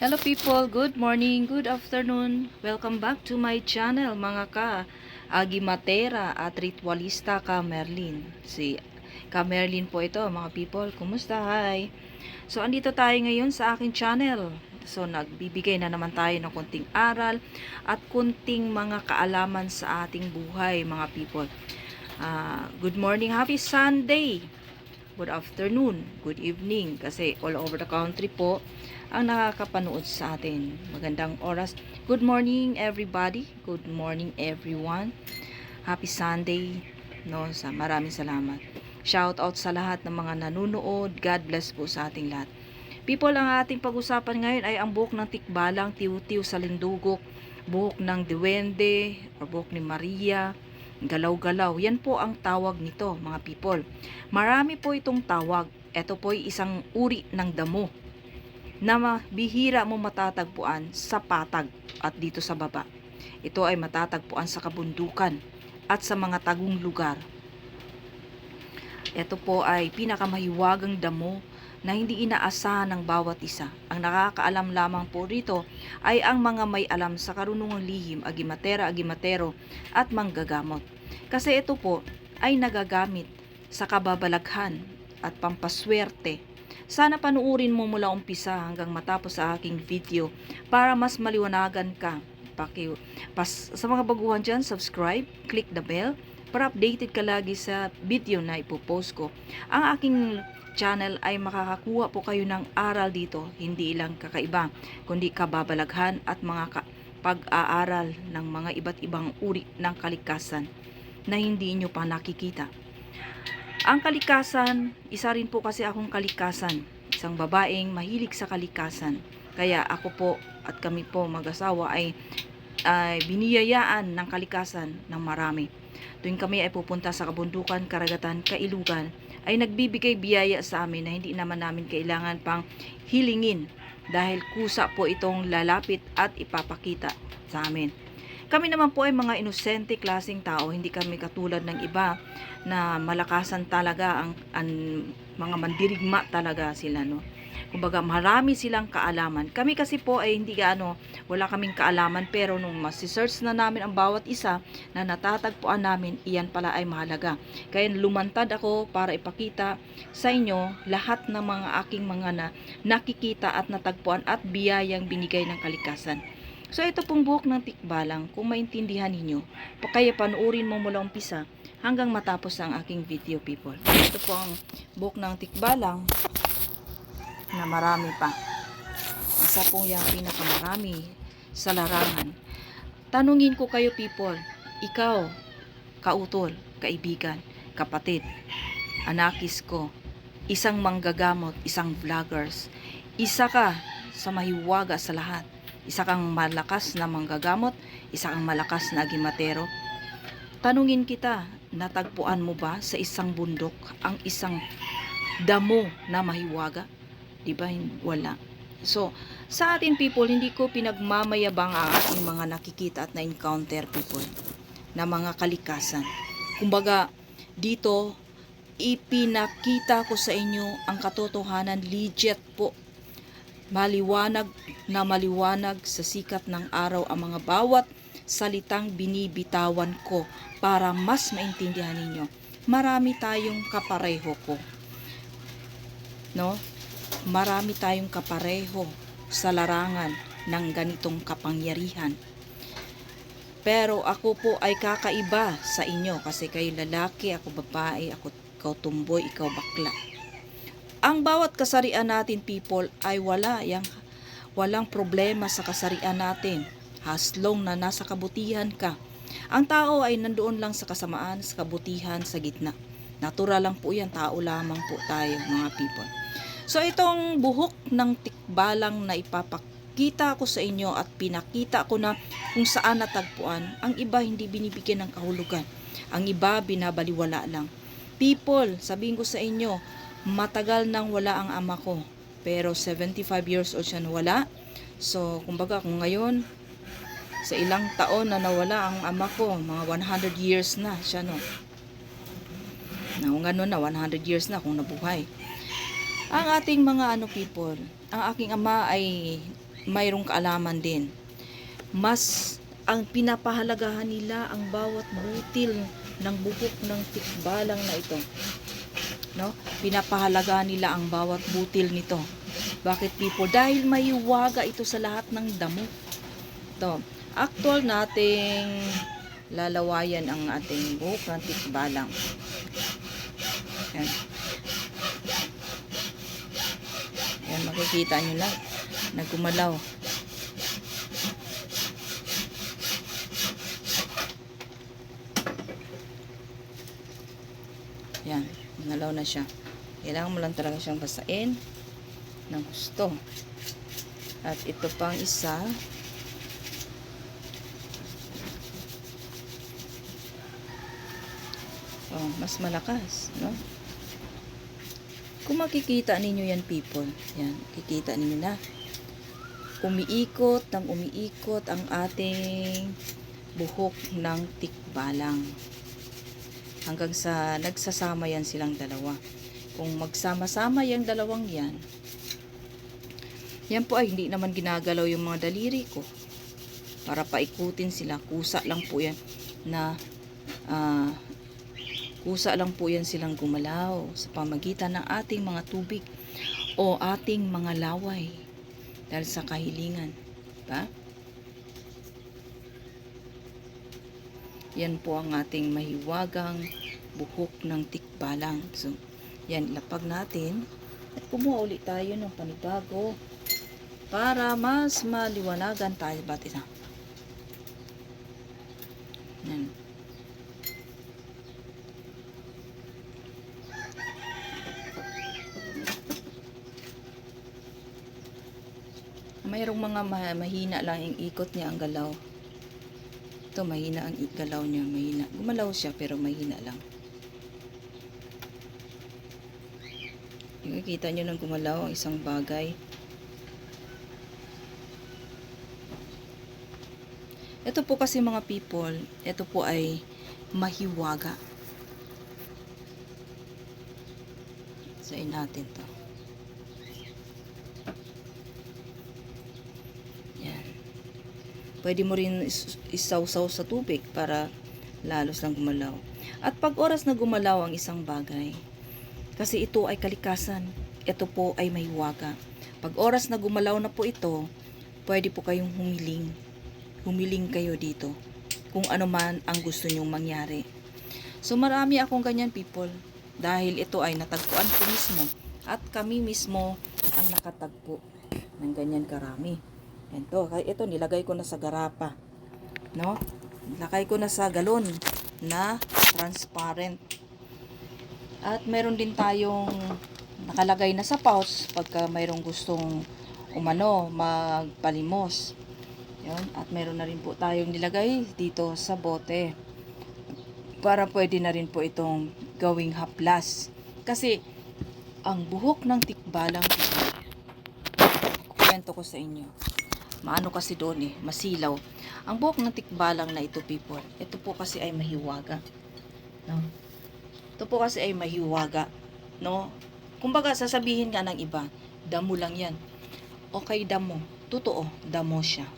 Hello people, good morning, good afternoon. Welcome back to my channel mga ka Agimatera at Ritualista ka Merlin. Si ka Merlin po ito mga people. Kumusta? Hi. So andito tayo ngayon sa aking channel. So nagbibigay na naman tayo ng konting aral at konting mga kaalaman sa ating buhay mga people. Ah, good morning, happy Sunday. Good afternoon, good evening kasi all over the country po ang nakakapanood sa atin. Magandang oras. Good morning everybody. Good morning everyone. Happy Sunday. No, sa maraming salamat. Shout out sa lahat ng mga nanonood. God bless po sa ating lahat. People, ang ating pag-usapan ngayon ay ang buhok ng tikbalang, tiw-tiw sa lindugok, buhok ng duwende, or buhok ni Maria, galaw-galaw. Yan po ang tawag nito, mga people. Marami po itong tawag. Ito po ay isang uri ng damo na bihira mo matatagpuan sa patag at dito sa baba. Ito ay matatagpuan sa kabundukan at sa mga tagong lugar. Ito po ay pinakamahiwagang damo na hindi inaasahan ng bawat isa. Ang nakakaalam lamang po rito ay ang mga may alam sa karunungang lihim, agimatera, agimatero at manggagamot. Kasi ito po ay nagagamit sa kababalaghan at pampaswerte sana panuurin mo mula umpisa hanggang matapos sa aking video para mas maliwanagan ka. Paki, pas, sa mga baguhan dyan, subscribe, click the bell para updated ka lagi sa video na ipopost ko. Ang aking channel ay makakakuha po kayo ng aral dito, hindi lang kakaiba, kundi kababalaghan at mga ka- pag-aaral ng mga iba't ibang uri ng kalikasan na hindi nyo pa nakikita. Ang kalikasan, isa rin po kasi akong kalikasan. Isang babaeng mahilig sa kalikasan. Kaya ako po at kami po mag-asawa ay, ay biniyayaan ng kalikasan ng marami. Tuwing kami ay pupunta sa kabundukan, karagatan, kailugan, ay nagbibigay biyaya sa amin na hindi naman namin kailangan pang hilingin dahil kusa po itong lalapit at ipapakita sa amin. Kami naman po ay mga inosente klaseng tao, hindi kami katulad ng iba na malakasan talaga ang, ang mga mandirigma talaga sila no. Kumbaga marami silang kaalaman. Kami kasi po ay hindi gaano wala kaming kaalaman pero nung masi-search na namin ang bawat isa na natatagpuan namin, iyan pala ay mahalaga. Kaya lumantad ako para ipakita sa inyo lahat ng mga aking mga na nakikita at natagpuan at biyayang binigay ng kalikasan. So ito pong buhok ng tikbalang, kung maintindihan ninyo, kaya panuorin mo mula umpisa hanggang matapos ang aking video people. Ito po ang buhok ng tikbalang na marami pa. Isa po yung pinakamarami sa larangan. Tanungin ko kayo people, ikaw, kautol, kaibigan, kapatid, anakis ko, isang manggagamot, isang vloggers, isa ka sa mahiwaga sa lahat. Isa kang malakas na manggagamot, isa kang malakas na agimatero. Tanungin kita, natagpuan mo ba sa isang bundok ang isang damo na mahiwaga? Di ba? Wala. So, sa atin people, hindi ko pinagmamayabang ang ating mga nakikita at na-encounter people na mga kalikasan. Kumbaga, dito, ipinakita ko sa inyo ang katotohanan legit po maliwanag na maliwanag sa sikat ng araw ang mga bawat salitang binibitawan ko para mas maintindihan ninyo. Marami tayong kapareho ko. No? Marami tayong kapareho sa larangan ng ganitong kapangyarihan. Pero ako po ay kakaiba sa inyo kasi kayo lalaki, ako babae, ako ikaw tumboy, ikaw bakla ang bawat kasarian natin people ay wala yang walang problema sa kasarian natin. As long na nasa kabutihan ka. Ang tao ay nandoon lang sa kasamaan sa kabutihan sa gitna. Natural lang po yan tao lamang po tayo mga people. So itong buhok ng tikbalang na ipapakita ko sa inyo at pinakita ko na kung saan natagpuan ang iba hindi binibigyan ng kahulugan. Ang iba binabaliwala lang. People sabihin ko sa inyo matagal nang wala ang ama ko. Pero 75 years old siya nawala. So, kumbaga kung ngayon, sa ilang taon na nawala ang ama ko, mga 100 years na siya no. Kung ganun na, 100 years na kung nabuhay. Ang ating mga ano people, ang aking ama ay mayroong kaalaman din. Mas ang pinapahalagahan nila ang bawat butil ng buhok ng tikbalang na ito. No? Pinapahalagahan nila ang bawat butil nito. Bakit people? Dahil may waga ito sa lahat ng damo. To, actual nating lalawayan ang ating buhok ng tikbalang. Yan. Yan, makikita nyo lang. Nagkumalaw. Yan, nalaw na siya. Kailangan mo lang talaga siyang basain ng gusto. At ito pang isa. Oh, mas malakas, no? Kung makikita ninyo yan, people, yan, kikita ninyo na. Umiikot ng umiikot ang ating buhok ng tikbalang. Hanggang sa nagsasama yan silang dalawa. Kung magsama-sama yung dalawang yan, yan po ay hindi naman ginagalaw yung mga daliri ko. Para paikutin sila. Kusa lang po yan na ah, kusa lang po yan silang gumalaw sa pamagitan ng ating mga tubig o ating mga laway dahil sa kahilingan. Ba? Yan po ang ating mahiwagang buhok ng tikbalang. So, yan, lapag natin. At kumuha ulit tayo ng panibago para mas maliwanagan tayo ba't isa. Yan. Mayroong mga ma- mahina lang yung ikot niya ang galaw. Ito, mahina ang galaw niya. Mahina. Gumalaw siya pero mahina lang. Yung Nakikita nyo nang gumalaw ang isang bagay. Ito po kasi mga people, ito po ay mahiwaga. Sain natin to. Yan. Pwede mo rin is- isawsaw sa tubig para lalos lang gumalaw. At pag oras na gumalaw ang isang bagay, kasi ito ay kalikasan, ito po ay mahiwaga. Pag oras na gumalaw na po ito, pwede po kayong humiling. Humiling kayo dito kung ano man ang gusto nyong mangyari. So marami akong ganyan people dahil ito ay natagpuan ko mismo at kami mismo ang nakatagpo ng ganyan karami. Yan to, kaya ito nilagay ko na sa garapa. No? Nilagay ko na sa galon na transparent. At meron din tayong nakalagay na sa pouch pagka mayroong gustong umano, magpalimos. Yun. At meron na rin po tayong nilagay dito sa bote. Para pwede na rin po itong gawing haplas. Kasi ang buhok ng tikbalang kwento ko sa inyo. Maano kasi doon eh, masilaw. Ang buhok ng tikbalang na ito people, ito po kasi ay mahiwaga. No? Ito po kasi ay mahiwaga. No? Kumbaga sasabihin nga ng iba, damo lang yan. Okay damo. Totoo, damo siya.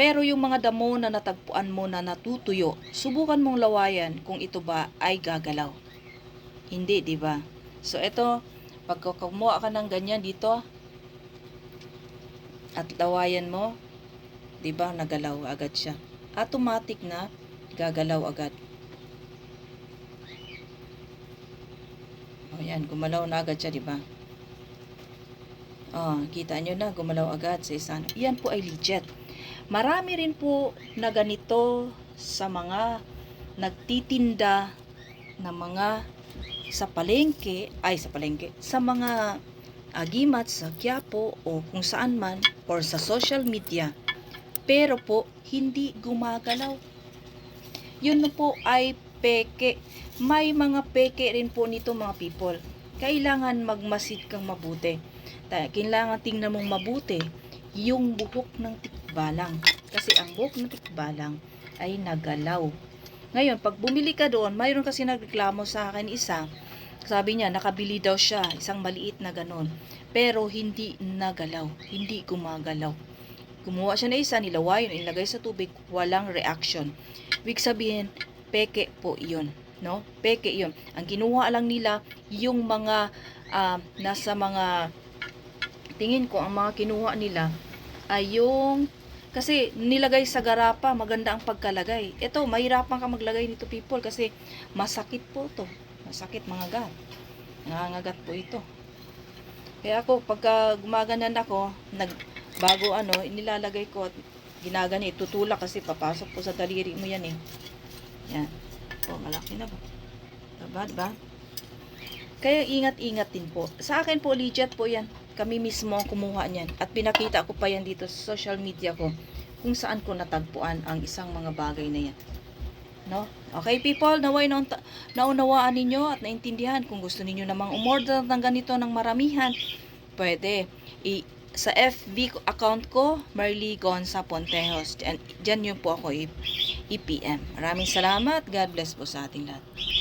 Pero yung mga damo na natagpuan mo na natutuyo, subukan mong lawayan kung ito ba ay gagalaw. Hindi, di ba? So ito, pag kumuha ka ng ganyan dito, at lawayan mo, 'di ba, nagalaw agad siya. Automatic na gagalaw agad. O yan, gumalaw na agad siya, 'di ba? Oh, kita nyo na, gumalaw agad sa isa. Yan po ay legit. Marami rin po na ganito sa mga nagtitinda na mga sa palengke, ay sa palengke, sa mga agimat sa Quiapo o kung saan man or sa social media. Pero po, hindi gumagalaw. Yun po ay peke. May mga peke rin po nito mga people. Kailangan magmasid kang mabuti. Kailangan tingnan mong mabuti yung buhok ng tikbalang. Kasi ang buhok ng tikbalang ay nagalaw. Ngayon, pag bumili ka doon, mayroon kasi nagreklamo sa akin isa, sabi niya, nakabili daw siya, isang maliit na ganon. Pero hindi nagalaw, hindi gumagalaw. Kumuha siya na isa, nilawayon, ilagay sa tubig, walang reaction. Ibig sabihin, peke po yun. No? Peke yun. Ang kinuha lang nila, yung mga ah, nasa mga tingin ko ang mga kinuha nila ay yung kasi nilagay sa garapa, maganda ang pagkalagay. Ito, mahirapan ka maglagay nito people kasi masakit po to. Masakit mga gat. Nangangagat po ito. Kaya ako, pagka gumaganan ako, nag, bago ano, inilalagay ko at ginagani, tutulak kasi papasok po sa daliri mo yan eh. Yan. Oh, malaki na ba? Diba, diba? Kaya ingat-ingat din po. Sa akin po, legit po yan. Kami mismo ang kumuha niyan. At pinakita ko pa yan dito sa social media ko kung saan ko natagpuan ang isang mga bagay na yan. No? Okay people, naway naun- naunawaan ninyo at naintindihan kung gusto ninyo namang umorder ng ganito ng maramihan, pwede. I, sa FB account ko, Marley Gonza Pontejos. Diyan, diyan nyo po ako i-PM. Maraming salamat. God bless po sa ating lahat.